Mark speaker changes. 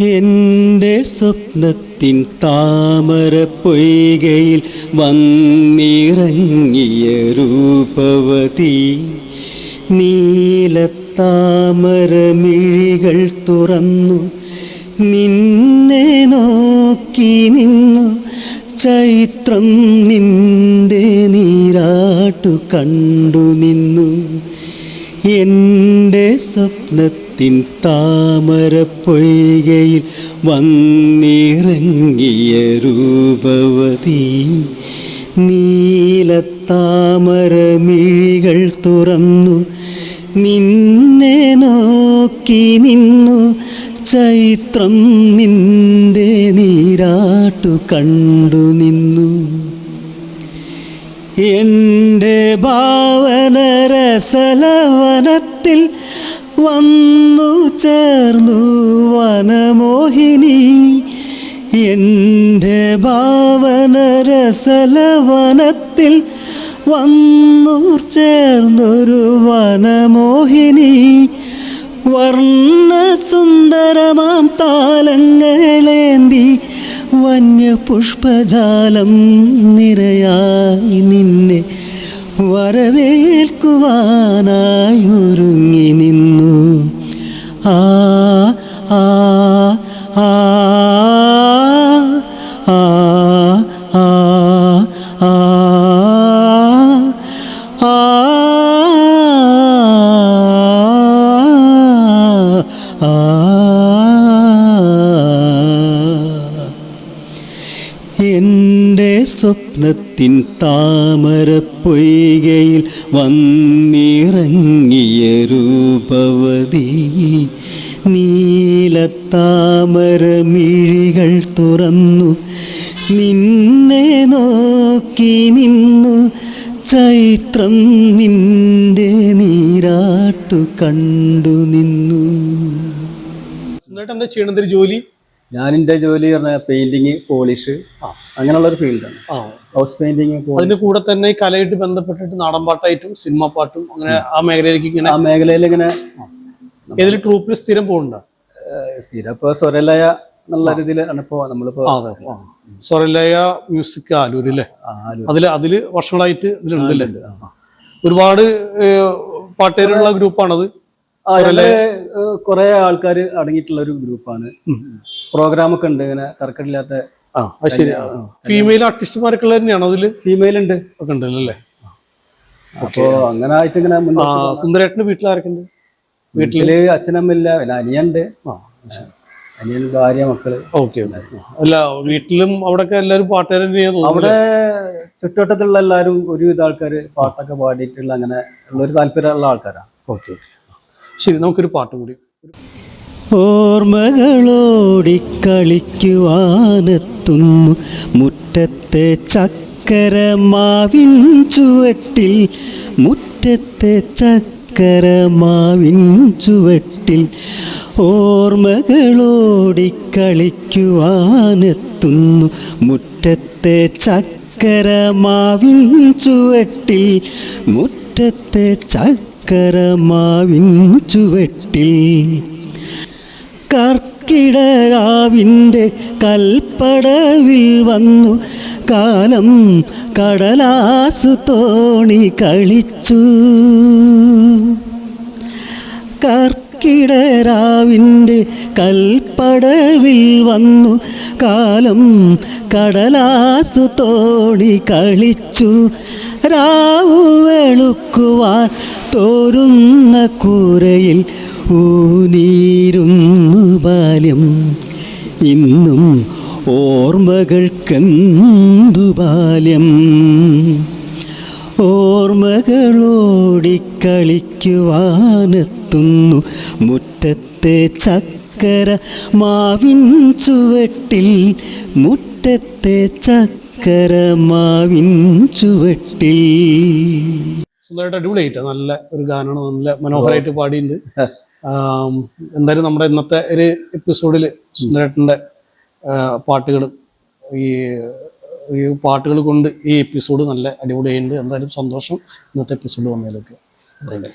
Speaker 1: എന്റെ സ്വപ്നത്തിൻ താമര പൊയ്കയിൽ വന്നിറങ്ങിയ രൂപവതി. നീലത്താമരമിഴികൾ തുറന്നു. നിന്നെ നോക്കി നിന്നു. ചൈത്രം നിന്റെ നീരാട്ടു കണ്ടു നിന്നു. എന്റെ സ്വപ്നത്തിൻ താമര പൊയ്കയിൽ വന്നിറങ്ങിയ രൂപവതി. നീലത്താമരമിഴികൾ തുറന്നു. നിന്നെ നോക്കി നിന്നു. ചൈത്രം നിന്റെ നീരാട്ടു കണ്ടു നിന്നു. എന്റെ ഭാവന രസലവനത്തിൽ വന്നു ചേർന്നു വനമോഹിനി. എന്റെ ഭാവന രസലവനത്തിൽ വന്നു ചേർന്നൊരു വനമോഹിനി. വർണ സുന്ദരമാം താലങ്ങളേന്തി വന്യപുഷ്പജാലം നിരയായി നിന്നെ വരവേൽക്കുവാനായി ഒരുങ്ങി നിന്നു. ആ ആ ആ എന്റെ സ്വപ്നത്തിൻ താമര പൊയ്കയിൽ വന്നിറങ്ങിയ രൂപവതി. നീലത്താമരമിഴികൾ തുറന്നു. നിന്നെ നോക്കി നിന്നു. ചൈത്രം നിന്റെ നീരാട്ടു കണ്ടു നിന്നു.
Speaker 2: എന്താ ചെയ്യണത്? ജോലി?
Speaker 1: ഞാൻ എന്റെ ജോലി പറഞ്ഞ പെയിന്റിങ് പോളിഷ് അങ്ങനെയുള്ള ഒരു ഫീൽഡാണ് ഹൗസ് പെയിന്റിങ്
Speaker 2: അതിന്റെ കൂടെ തന്നെ കലയായിട്ട് ബന്ധപ്പെട്ടിട്ട് നാടൻ പാട്ടായിട്ടും സിനിമ പാട്ടും അങ്ങനെ ആ മേഖലയിലേക്ക് ഇങ്ങനെ
Speaker 1: ആ മേഖലയിൽ ഇങ്ങനെ
Speaker 2: ഏതിൽ ട്രൂപ്പിൽ സ്ഥിരം പോകുന്നുണ്ടോ
Speaker 1: സ്ഥിരം ഇപ്പോൾ സ്വരലയ എന്നുള്ള രീതിയിലാണ് ഇപ്പോൾ നമ്മളിപ്പോൾ
Speaker 2: ആ. സ്വരലയ മ്യൂസിക് ആലൂര് അല്ലേ
Speaker 1: അതിൽ
Speaker 2: അതിൽ അതിൽ വർഷങ്ങളായിട്ട്
Speaker 1: ഇതിലുണ്ടല്ലേ.
Speaker 2: ഒരുപാട് പാട്ടുകാരുള്ള ഗ്രൂപ്പാണത്?
Speaker 1: കുറെ ആൾക്കാർ അടങ്ങിയിട്ടുള്ള ഒരു ഗ്രൂപ്പാണ്. പ്രോഗ്രാം ഒക്കെ ഉണ്ട് ഇങ്ങനെ തർക്കമില്ലാത്ത
Speaker 2: ശരി. ഫീമെയിൽ ആർട്ടിസ്റ്റുമാരൊക്കെ തന്നെയാണോ അതിൽ?
Speaker 1: ഫീമെയിൽ ഉണ്ട്.
Speaker 2: ഒക്കെ ഉണ്ടല്ലോ അല്ലേ?
Speaker 1: അപ്പോ അങ്ങനെ ആയിട്ട് ഇങ്ങനെ
Speaker 2: സുന്ദരേട്ടന്റെ വീട്ടിലാരൊക്കെ ഉണ്ട്
Speaker 1: വീട്ടിൽ? അച്ഛനമ്മയില്ല പിന്നെ അനിയണ്ട് അനിയൻ ഭാര്യ മക്കൾ.
Speaker 2: ഓക്കെ അല്ല വീട്ടിലും അവിടെ എല്ലാവരും തോന്നുന്നു
Speaker 1: അവിടെ ചുറ്റുവട്ടത്തുള്ള എല്ലാവരും ഒരുവിധ ആൾക്കാര് പാട്ടൊക്കെ പാടിയിട്ടുള്ള അങ്ങനെ ഉള്ള ഒരു താല്പര്യമുള്ള ആൾക്കാരാണ്.
Speaker 2: Okay okay. ശരി നമുക്കൊരു പാട്ടും കൂടി.
Speaker 1: ഓർമ്മകളോടിക്കളിക്കുവാനെത്തുന്നു മുറ്റത്തെ ചക്കരമാവിൻ ചുവട്ടിൽ മുറ്റത്തെ ചക്കരമാവിൻ ചുവട്ടിൽ ഓർമ്മകളോടിക്കളിക്കുവാനെത്തുന്നു മുറ്റത്തെ ചക്കരമാവിൻ ചുവട്ടിൽ മുറ്റത്തെ ചക്കരമാവിൻ ചുവട്ടിൽ കർക്കിടരാവിന്റെ കൽപ്പടവിൽ വന്നു കാലം കടലാസു തോണി കളിച്ചു. കർക്കിടരാവിന്റെ കൽപ്പടവിൽ വന്നു കാലം കടലാസു തോണി കളിച്ചു. രാവു വെളുക്കുവാൻ തോരുന്ന കൂരയിൽ ഊനീരുന്നു ബാല്യം. ഇന്നും ഓർമ്മകൾക്കെന്തു ബാല്യം. ഓർമ്മകളോടിക്കളിക്കുവാനെത്തുന്നു മുറ്റത്തെ ചക്കര മാവിൻ ചുവട്ടിൽ. മുറ്റത്തെ ചക്കരമാവിൻ ചുവട്ടിൽ.
Speaker 2: സുന്ദരമായിട്ട് അടിപൊളിയായിട്ട്? നല്ല ഒരു ഗാനമാണ് നല്ല മനോഹരമായിട്ട് പാടിയിട്ടുണ്ട്. എന്തായാലും നമ്മുടെ ഇന്നത്തെ ഒരു എപ്പിസോഡിൽ സുന്ദരേട്ടന്റെ പാട്ടുകൾ ഈ പാട്ടുകൾ കൊണ്ട് ഈ എപ്പിസോഡ് നല്ല അടിപൊളിയായിട്ടുണ്ട്. എന്തായാലും സന്തോഷം ഇന്നത്തെ എപ്പിസോഡ് വന്നതിലൊക്കെ. താങ്ക്